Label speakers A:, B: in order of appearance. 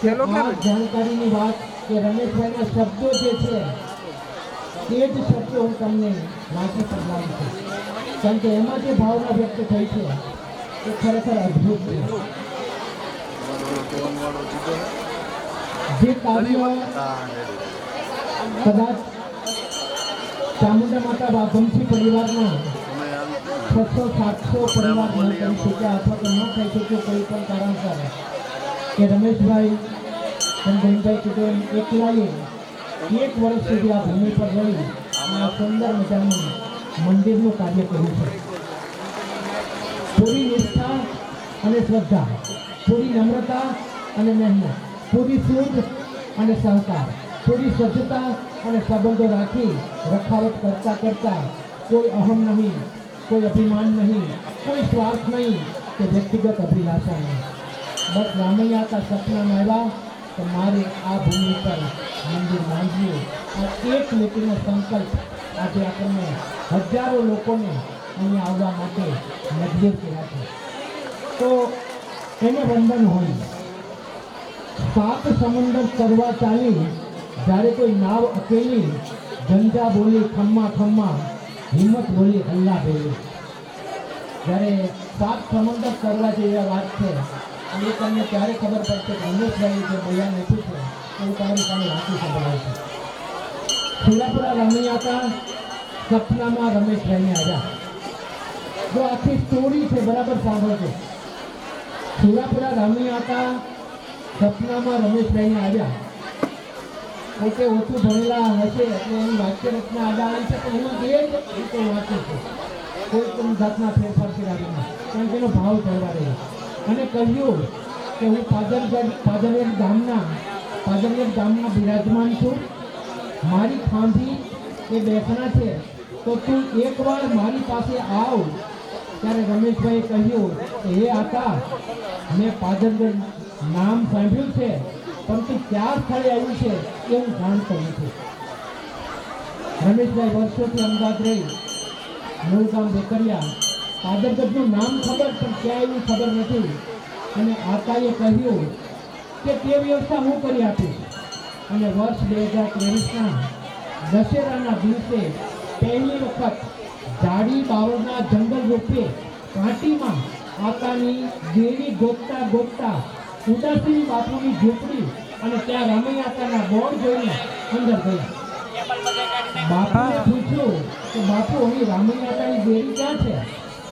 A: થેલો
B: જાણકારીની વાત કે રમેશભાઈના શબ્દો જે છે એ જ શબ્દો હું તમને વાંચી સંભળાવું છું. કારણ કે એમાં જે ભાવના વ્યક્ત થઈ છે એ ખરેખર અદ્ભુત છે. જે કાવ્ય કદાચ ચામુંડા માતા વાઘમસી પરિવારના છસો સાતસો પરિવાર ન કરી શક્યા અથવા તો ન થઈ શક્યો કોઈ પણ કારણસર. કે રમેશભાઈ અને જયંતભાઈ એકલાએ એક વર્ષ સુધી આ ભૂમિ પર રહી આ સુંદર મજાનું મંદિરનું કાર્ય કર્યું છે. પૂરી નિષ્ઠા અને શ્રદ્ધા પૂરી નમ્રતા અને મહેનત પૂરી સૂઝ અને સહકાર પૂરી સ્વચ્છતા અને સંબંધો રાખી રખાવટ કરતા કરતા કોઈ અહમ નહીં, કોઈ અભિમાન નહીં, કોઈ સ્વાર્થ નહીં કે વ્યક્તિગત અભિલાષા નહીં. બસ રામૈયા કા સપનામાં આવ્યા તો મારે આ ભૂમિ પર મંદિર બાંધ્યું આ એક વ્યક્તિનો સંકલ્પ આજે આપણને હજારો લોકોને અહીંયા આવવા માટે મજબૂર કર્યા છે. તો એને વંદન હોય. સાત સમંદર કરવા ચાલી જ્યારે કોઈ નાવ અકેલી ધંધા બોલી, ખમ્મા ખમ્મા, હિંમત બોલી, હલ્લા બોલી. જ્યારે સાત સમંદર કરવા જેવી વાત છે અને તમને ત્યારે ખબર પડશે કે રમેશભાઈ જે બોલ્યા નથી છે એવું તમારી સામે વાંચી સંભળાય છે. સુરાપુરા રમૈયા હતા સપનામાં રમેશભાઈને આવ્યા. જો આખી સ્ટોરી છે, બરાબર સાંભળજો સુરાપુરા રમી હતા સપનામાં રમેશભાઈને આવ્યા. પોતે ઓછું ભણેલા હશે, એટલે એની વાક્ય રચના આડા છે, પણ એમાં બે રીતે વાંચે છે. કોઈ પણ જાતના ફેરફાર કર્યા વિના. કારણ કે એનો ભાવ કરવા રહ્યો. અને કહ્યું કે હું પાદર પાદરગઢ ગામના પાદરગઢ ગામના બિરાજમાન છું. મારી ખાંભી એ બેસના છે. તો તું એકવાર મારી પાસે આવ. ત્યારે રમેશભાઈએ કહ્યું કે, હે આતા, મેં પાદરગઢ નામ સાંભળ્યું છે, પરંતુ ક્યાં સ્થળે આવ્યું છે એ હું જાણતો નથી. રમેશભાઈ વર્ષોથી અમદાવાદ રહી. મૂળ ભેકરિયા કાદરગઢનું નામ ખબર, પણ ક્યાં એવું ખબર નથી. અને આકાએ કહ્યું કે તે વ્યવસ્થા હું કરી આપીશ. અને વર્ષ બે હજાર ત્રેવીસના દશેરાના દિવસે પહેલી વખત જાડી બાવળના જંગલ રૂપે ઘાટીમાં આકાની દેવી ગોતતા ગોતતા ઉદાસીની બાપુની ઝૂંપડી અને ત્યાં રામૈયાતાના બોર્ડ જોઈને અંદર ગયા. બાપુને પૂછ્યું કે બાપુ અહીં રામૈયાતાની દેવી ક્યાં છે?